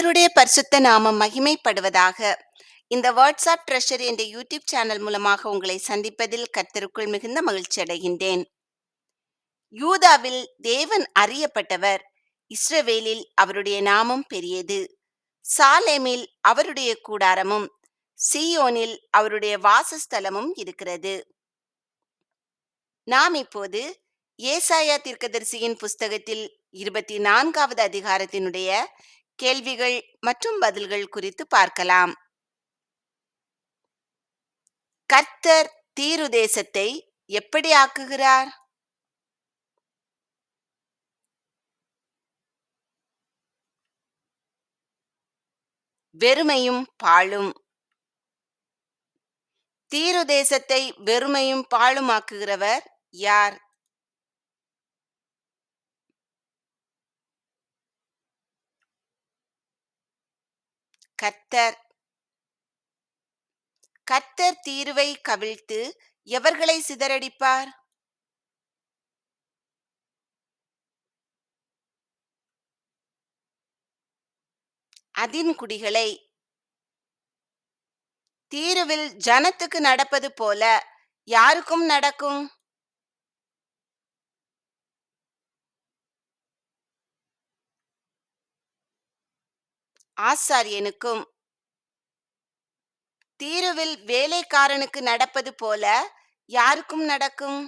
கர்த்தருடைய பரிசுத்த நாமம் மகிமைப்படுவதாக. இந்த வாட்ஸ்அப் ட்ரெஷர் என்ற யூடியூப் சேனல் மூலமாக உங்களை சந்திப்பதில் கர்த்தருக்குள் மிகுந்த மகிழ்ச்சி அடைகின்றேன். யூதாவில் தேவன் அறியப்பட்டவர் இஸ்ரவேலில் அவருடைய நாமம் பெரியது. சாலேமில் அவருடைய கூடாரமும் சியோனில் அவருடைய வாசஸ்தலமும் இருக்கிறது. நாம் இப்போது ஏசாயா தீர்க்கதரிசியின் புஸ்தகத்தில் இருபத்தி நான்காவது அதிகாரத்தினுடைய கேள்விகள் மற்றும் பதில்கள் குறித்து பார்க்கலாம். கர்த்தர் தீரு தேசத்தை எப்படி ஆக்குகிறார்? வெறுமையும் பாழும். தீரு தேசத்தை வெறுமையும் பாழுமாக்குகிறவர் யார்? கர்த்தர் கர்த்தர் தீருவை கவிழ்த்து எவர்களை சிதறடிப்பார்? அதின் குடிகளை தீருவில் ஜனத்துக்கு நடப்பது போல யாருக்கும் நடக்கும்? ஆசாரியனுக்கும் தீருவில் வேலைக்காரனுக்கு நடப்பது போல யாருக்கும் நடக்கும்?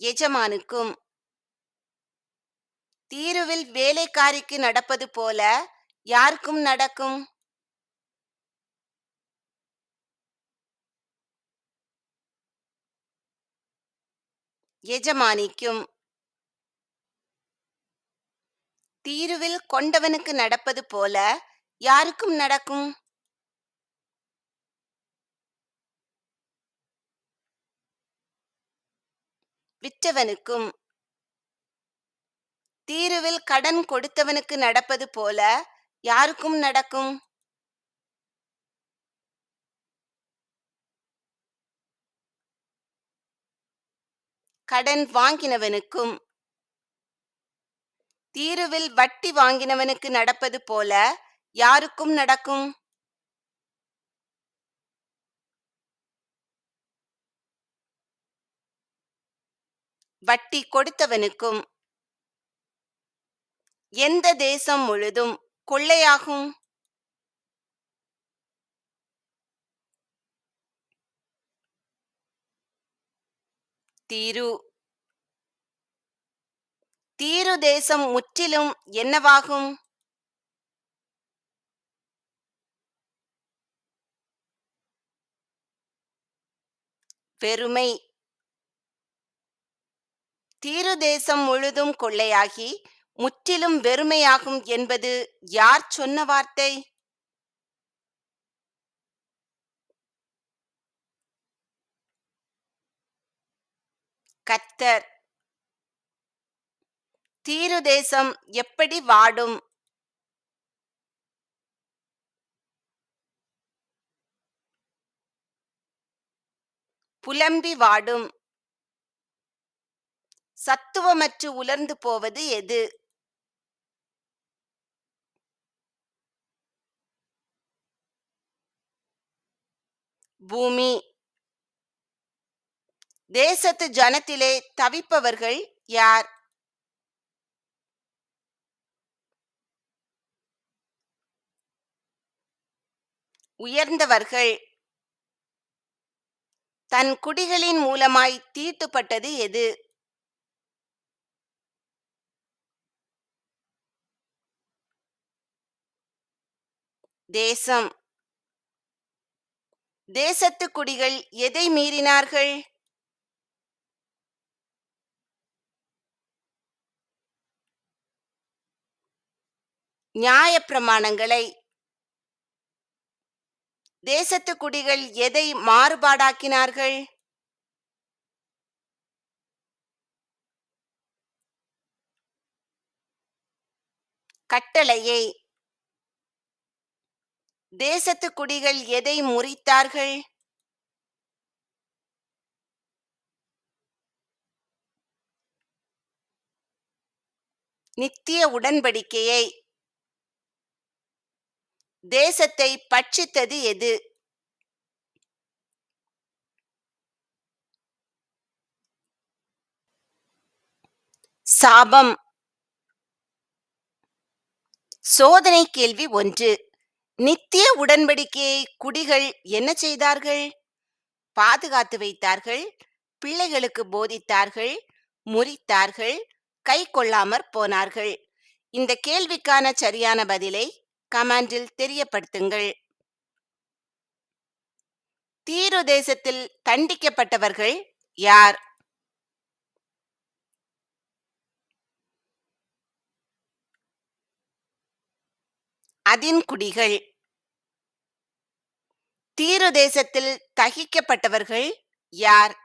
எஜமானுக்கும் தீருவில் வேலைக்காரிக்கு நடப்பது போல யாருக்கும் நடக்கும்? எஜமானிக்கும் தீருவில் கொண்டவனுக்கு நடப்பது போல யாருக்கும் நடக்கும்? விற்றவனுக்கும். தீருவில் கடன் கொடுத்தவனுக்கு நடப்பது போல யாருக்கும் நடக்கும்? கடன் வாங்கினவனுக்கும் தீருவில் வட்டி வாங்கினவனுக்கு நடப்பது போல யாருக்கும் நடக்கும்? வட்டி கொடுத்தவனுக்கும் எந்த தேசம் முழுதும் கொள்ளையாகும்? தீரு. தீரு தேசம் முற்றிலும் என்னவாகும்? பெருமை. தீரு தேசம் முழுதும் கொள்ளையாகி முற்றிலும் வெறுமையாகும் என்பது யார் சொன்ன வார்த்தை? கர்த்தர் தீரு தேசம் எப்படி வாடும்? புலம்பி வாடும். சத்துவமற்று உலர்ந்து போவது எது? பூமி தேசத்து ஜனத்திலே தவிப்பவர்கள் யார்? உயர்ந்தவர்கள். தன் குடிகளின் மூலமாய் தீட்டுப்பட்டது எது? தேசம். தேசத்து குடிகள் எதை மீறினார்கள்? நியாயப்பிரமாணங்களை தேசத்து குடிகள் எதை மாறுபாடாக்கினார்கள்? கட்டளையை தேசத்து குடிகள் எதை முறித்தார்கள்? நித்திய உடன்படிக்கையை தேசத்தை பட்சித்தது எது? சாபம். சோதனை கேள்வி ஒன்று. நித்திய உடன்படிக்கையை குடிகள் என்ன செய்தார்கள்? பாதுகாத்து வைத்தார்கள் பிள்ளைகளுக்கு போதித்தார்கள் முறித்தார்கள் கை கொள்ளாமற் போனார்கள். இந்த கேள்விக்கான சரியான பதிலை கமாண்டில் தெரியப்படுத்துங்கள். தீரு தேசத்தில் தண்டிக்கப்பட்டவர்கள் யார்? அதின் குடிகள். தீரு தேசத்தில் தகிக்கப்பட்டவர்கள் யார்?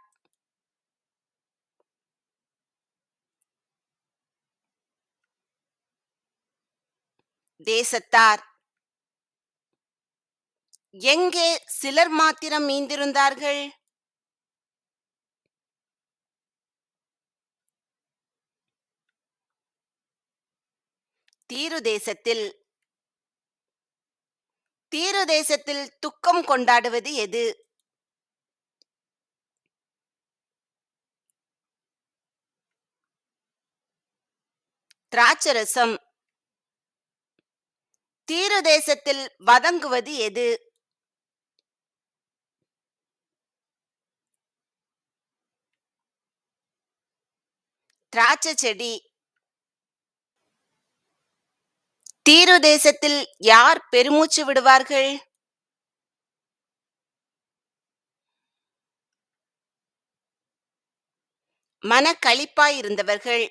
தேசத்தார். எங்கே சிலர் மாத்திரம் மீந்திருந்தார்கள்? தீரு தேசத்தில். தீரு தேசத்தில் துக்கம் கொண்டாடுவது எது? திராட்சரசம். தீரு தேசத்தில் வதங்குவது எது? திராட்சை செடி. தீரு தேசத்தில் யார் பெருமூச்சு விடுவார்கள்? மனக்களிப்பாயிருந்தவர்கள்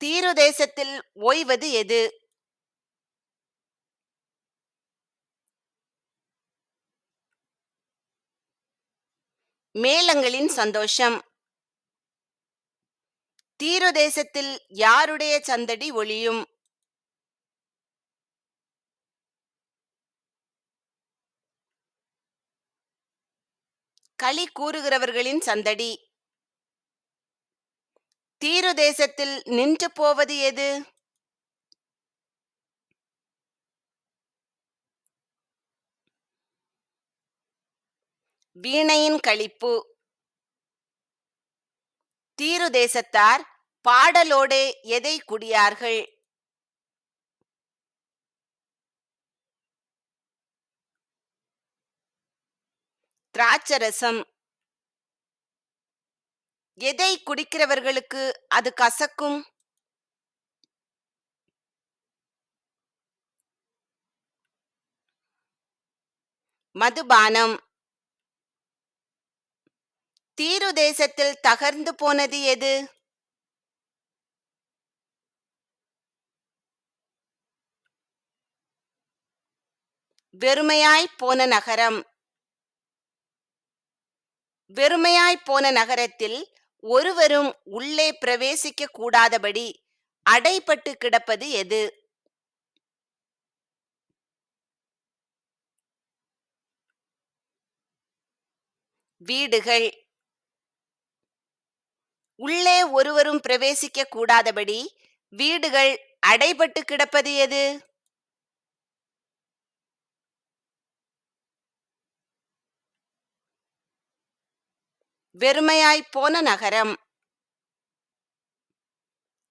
தீரு தேசத்தில் ஓய்வது எது? மேளங்களின் சந்தோஷம். தீரு தேசத்தில் யாருடைய சந்தடி ஒளியும்? களி கூறுகிறவர்களின் சந்தடி. தீரு தேசத்தில் நின்று போவது எது? வீணையின் களிப்பு. தீரு தேசத்தார் பாடலோடே எதை குடியார்கள்? திராட்சரசம். எதை குடிக்கிறவர்களுக்கு அது கசக்கும்? மதுபானம். தீரு தேசத்தில் தகர்ந்து போனது எது? வெறுமையாய் போன நகரம். வெறுமையாய் போன நகரத்தில் ஒருவரும் உள்ளே பிரவேசிக்க கூடாதபடி அடைபட்டு கிடப்பது எது? வீடுகள். உள்ளே ஒருவரும் பிரவேசிக்க கூடாதபடி வீடுகள் அடைபட்டு கிடப்பது எது? வெறுமையாய் போன நகரம்.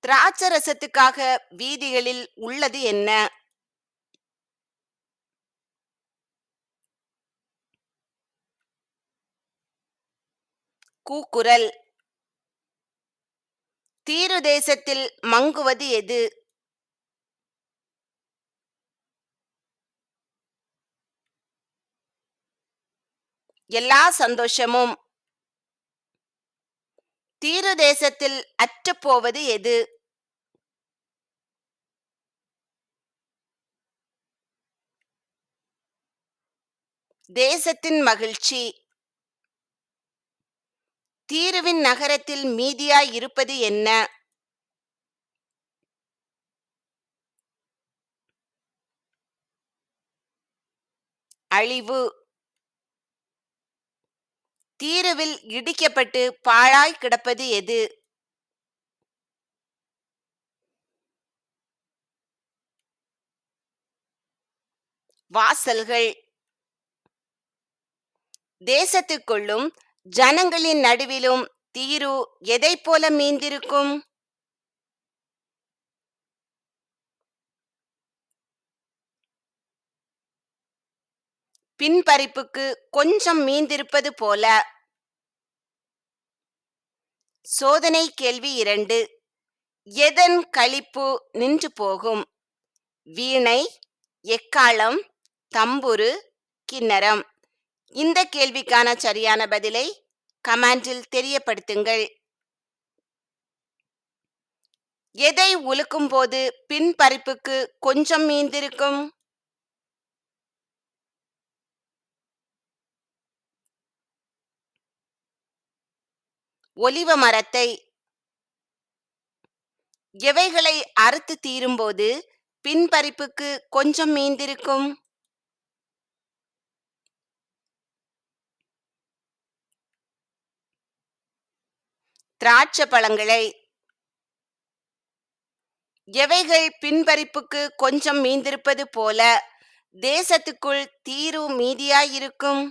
திராட்சரசத்துக்காக வீதிகளில் உள்ளது என்ன? கூக்குரல். தீரு தேசத்தில் மங்குவது எது? எல்லா சந்தோஷமும். தீரு தேசத்தில் அற்றுப்போவது எது? தேசத்தின் மகிழ்ச்சி. தீருவின் நகரத்தில் மீதியாய் இருப்பது என்ன? அழிவு. தீருவில் இடிக்கப்பட்டு பாழாய் கிடப்பது எது? வாசல்கள். தேசத்துக்குள்ளும் ஜனங்களின் நடுவிலும் தீரு எதைப் போல மீந்திருக்கும்? பின்பறிப்புக்கு கொஞ்சம் மீந்திருப்பது போல. சோதனை கேள்வி இரண்டு. எதன் களிப்பு நின்று போகும்? வீணை எக்காளம் தம்புரு கிண்ணரம் இந்த கேள்விக்கான சரியான பதிலை கமாண்டில் தெரியப்படுத்துங்கள். எதை உலுக்கும் போது பின்பறிப்புக்கு கொஞ்சம் மீந்திருக்கும்? ஒலிவ மரத்தை எவைகளை அறுத்து தீரும்போது பின்பறிப்புக்கு கொஞ்சம் மீந்திருக்கும்? திராட்சை பழங்களை. எவைகள் பின்பறிப்புக்கு கொஞ்சம் மீந்திருப்பது போல தேசத்துக்குள் தீரு மீதியாயிருக்கும்?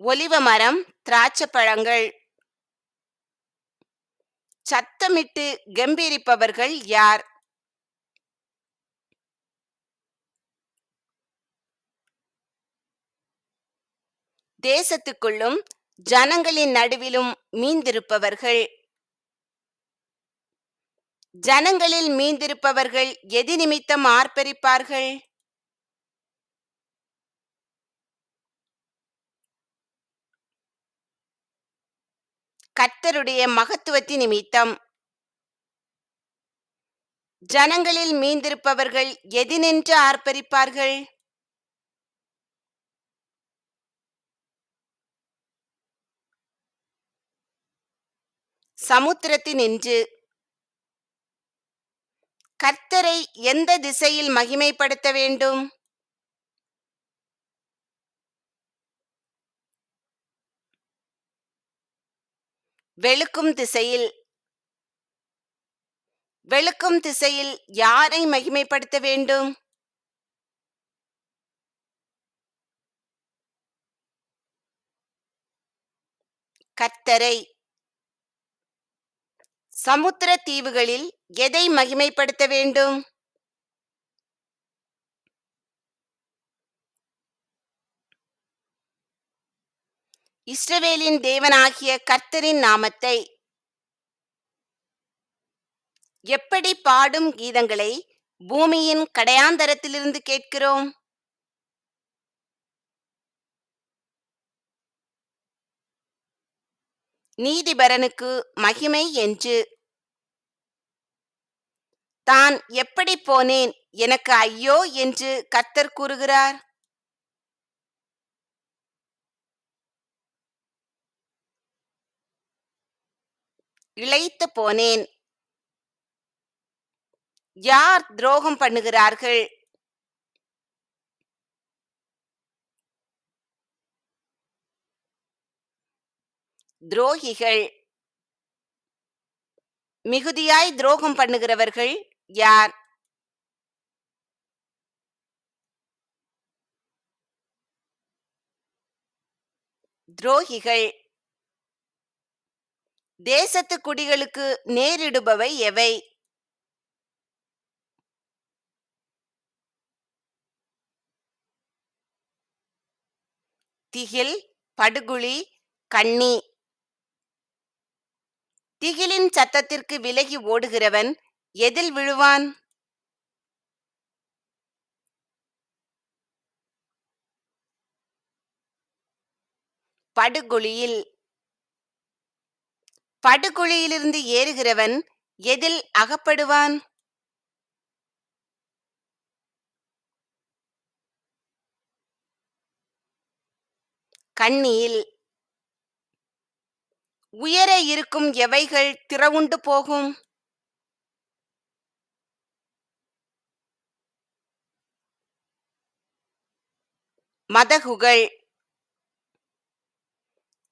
ஒலிவ மரம் திராட்சை பழங்கள். சத்தமிட்டு கம்பீரிப்பவர்கள் யார்? தேசத்துக்குள்ளும் ஜனங்களின் நடுவிலும் மீந்திருப்பவர்கள். ஜனங்களில் மீந்திருப்பவர்கள் எதி நிமித்தம் ஆர்ப்பரிப்பார்கள். கர்த்தருடைய மகத்துவத்தின் நிமித்தம். ஜனங்களில் மீந்திருப்பவர்கள் எதினின்று ஆர்ப்பரிப்பார்கள். சமுத்திரத்தினின்று கர்த்தரை எந்த திசையில் மகிமைப்படுத்த வேண்டும்? வெளுக்கும் திசையில். வெளுக்கும் திசையில் யாரை மகிமைப்படுத்த வேண்டும்? கர்த்தரை சமுத்திர தீவுகளில் எதை மகிமைப்படுத்த வேண்டும்? இஸ்ரவேலின் தேவனாகிய கர்த்தரின் நாமத்தை எப்படி பாடும் கீதங்களை பூமியின் கடையாந்தரத்திலிருந்து கேட்கிறோம்? நீதிபரனுக்கு மகிமை என்று தான் எப்படி போனேன்? எனக்கு ஐயோ என்று கர்த்தர் கூறுகிறார். இழைத்து போனேன். யார் துரோகம் பண்ணுகிறார்கள்? துரோகிகள் மிகுதியாய் துரோகம் பண்ணுகிறவர்கள் யார் துரோகிகள். தேசத்து குடிகளுக்கு நேரிடுபவை எவை? திகில் படுகுழி கண்ணி. திகிலின் சத்தத்திற்கு விலகி ஓடுகிறவன் எதில் விழுவான்? படுகுழியில். படுகுழியிலிருந்து ஏறுகிறவன் எதில் அகப்படுவான்? கண்ணியில் உயர இருக்கும் எவைகள் திறவுண்டு போகும்? மதகுகள்.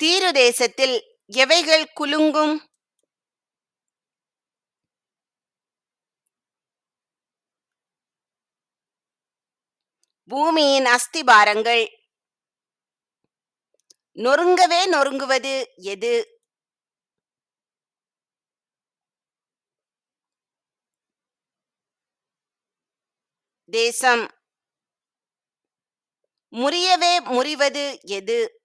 தீருதேசத்தில் எவைகள் குலுங்கும்? பூமியின் அஸ்திபாரங்கள். நொறுங்கவே நொறுங்குவது எது? தேசம். முறியவே முறிவது எது?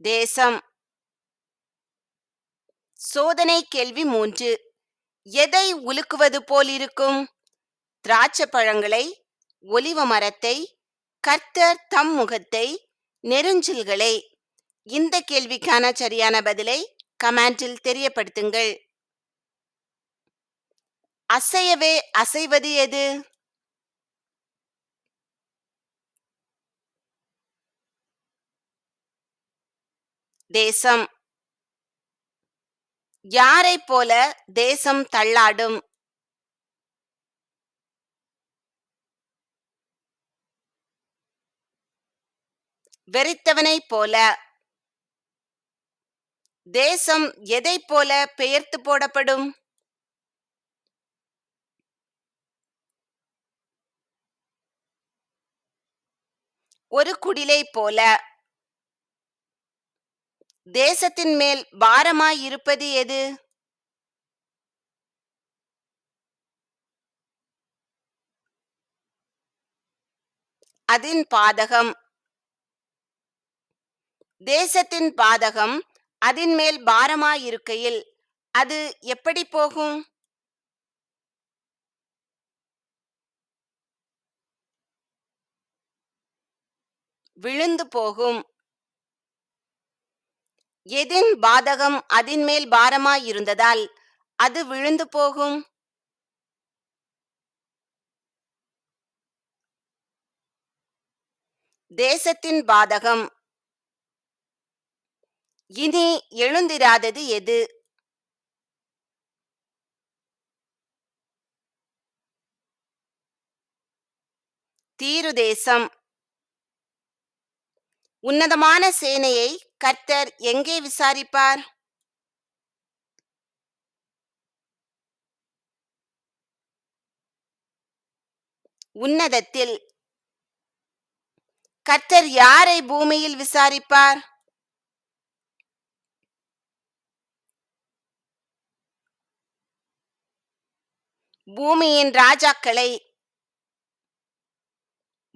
தேசம். சோதனை கேள்வி மூன்று. எதை உலுக்குவது போல் இருக்கும்? திராட்சை பழங்களை ஒலிவ மரத்தை கர்த்தர் தம் முகத்தை நெருஞ்சில்களை. இந்த கேள்விக்கான சரியான பதிலை கமெண்டில் தெரியப்படுத்துங்கள். அசையவே அசைவது எது? தேசம். யாரைப் போல தேசம் தள்ளாடும்? வெறித்தவனைப் போல. தேசம் எதைப் போல பெயர்த்து போடப்படும்? ஒரு குடிலை போல. தேசத்தின் மேல் பாரமாய் இருப்பது எது? அதின் பாதகம். தேசத்தின் பாதகம் அதின் மேல் பாரமாயிருக்கையில் அது எப்படி போகும்? விழுந்து போகும். எதின் பாதகம் அதின் மேல் பாரமாயிருந்ததால் அது விழுந்து போகும். தேசத்தின் பாதகம். இனி எழுந்திராதது எது? தீருதேசம். உன்னதமான சேனையை கர்த்தர் எங்கே விசாரிப்பார்? உன்னதத்தில். கர்த்தர் யாரை பூமியில் விசாரிப்பார்? பூமியின் ராஜாக்களை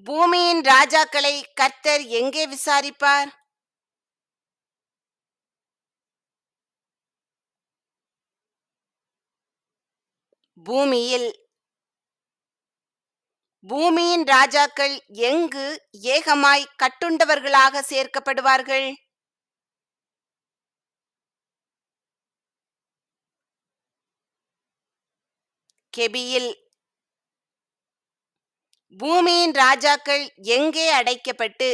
பூமியின் ராஜாக்களை கர்த்தர் எங்கே விசாரிப்பார்? பூமியில் பூமியின் ராஜாக்கள் எங்கு ஏகமாய் கட்டுண்டவர்களாக சேர்க்கப்படுவார்கள்? கெபியில் பூமியின் ராஜாக்கள் எங்கே அடைக்கப்பட்டு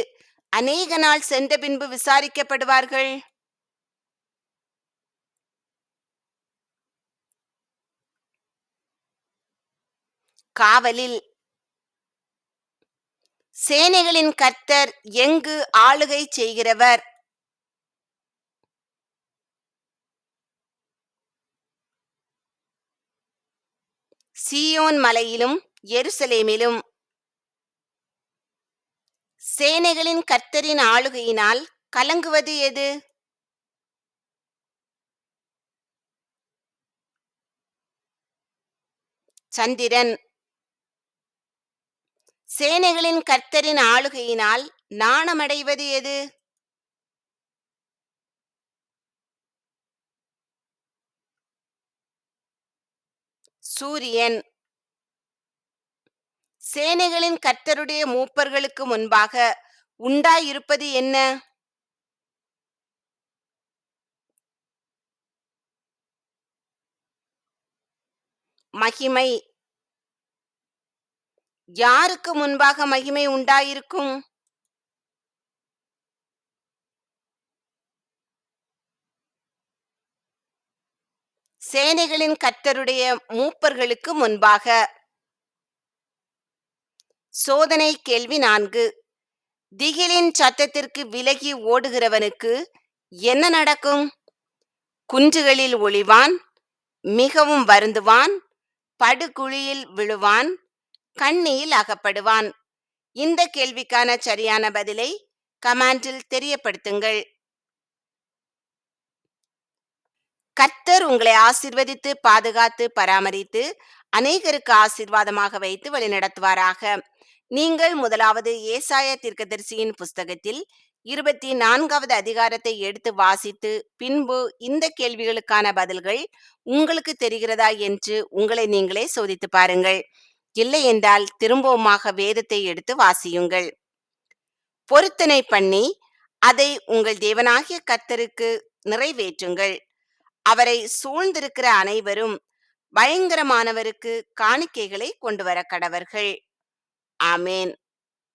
அநேக நாள் சென்ற பின்பு விசாரிக்கப்படுவார்கள்? காவலில். சேனைகளின் கர்த்தர் எங்கு ஆளுகை செய்கிறவர்? சீயோன் மலையிலும் எருசலேமிலும். சேனைகளின் கர்த்தரின் ஆளுகையினால் கலங்குவது எது? சந்திரன். சேனைகளின் கர்த்தரின் ஆளுகையினால் நாணமடைவது எது? சூரியன். சேனைகளின் கர்த்தருடைய மூப்பர்களுக்கு முன்பாக உண்டாயிருப்பது என்ன? மகிமை. யாருக்கு முன்பாக மகிமை உண்டாயிருக்கும்? சேனைகளின் கர்த்தருடைய மூப்பர்களுக்கு முன்பாக. சோதனை கேள்வி நான்கு. திகிலின் சத்தத்திற்கு விலகி ஓடுகிறவனுக்கு என்ன நடக்கும்? குன்றுகளில் ஒளிவான் மிகவும் வருந்துவான் படுகுழியில் விழுவான் கண்ணியில் அகப்படுவான். இந்த கேள்விக்கான சரியான பதிலை கமாண்டில் தெரியப்படுத்துங்கள். கர்த்தர் உங்களை ஆசிர்வதித்து பாதுகாத்து பராமரித்து அநேகருக்கு ஆசீர்வாதமாக வைத்து வழிநடத்துவாராக. நீங்கள் முதலாவது ஏசாய தீர்க்கதரிசியின் புஸ்தகத்தில் இருபத்தி நான்காவது அதிகாரத்தை எடுத்து வாசித்து பின்பு இந்த கேள்விகளுக்கான பதில்கள் உங்களுக்கு தெரிகிறதா என்று உங்களை நீங்களே சோதித்து பாருங்கள். இல்லை என்றால் திரும்பவுமாக வேதத்தை எடுத்து வாசியுங்கள். பொருத்தனை பண்ணி அதை உங்கள் தேவனாகிய கர்த்தருக்கு நிறைவேற்றுங்கள். அவரை சூழ்ந்திருக்கிற அனைவரும் பயங்கரமானவருக்கு காணிக்கைகளை கொண்டு வர கடவர்கள். Amen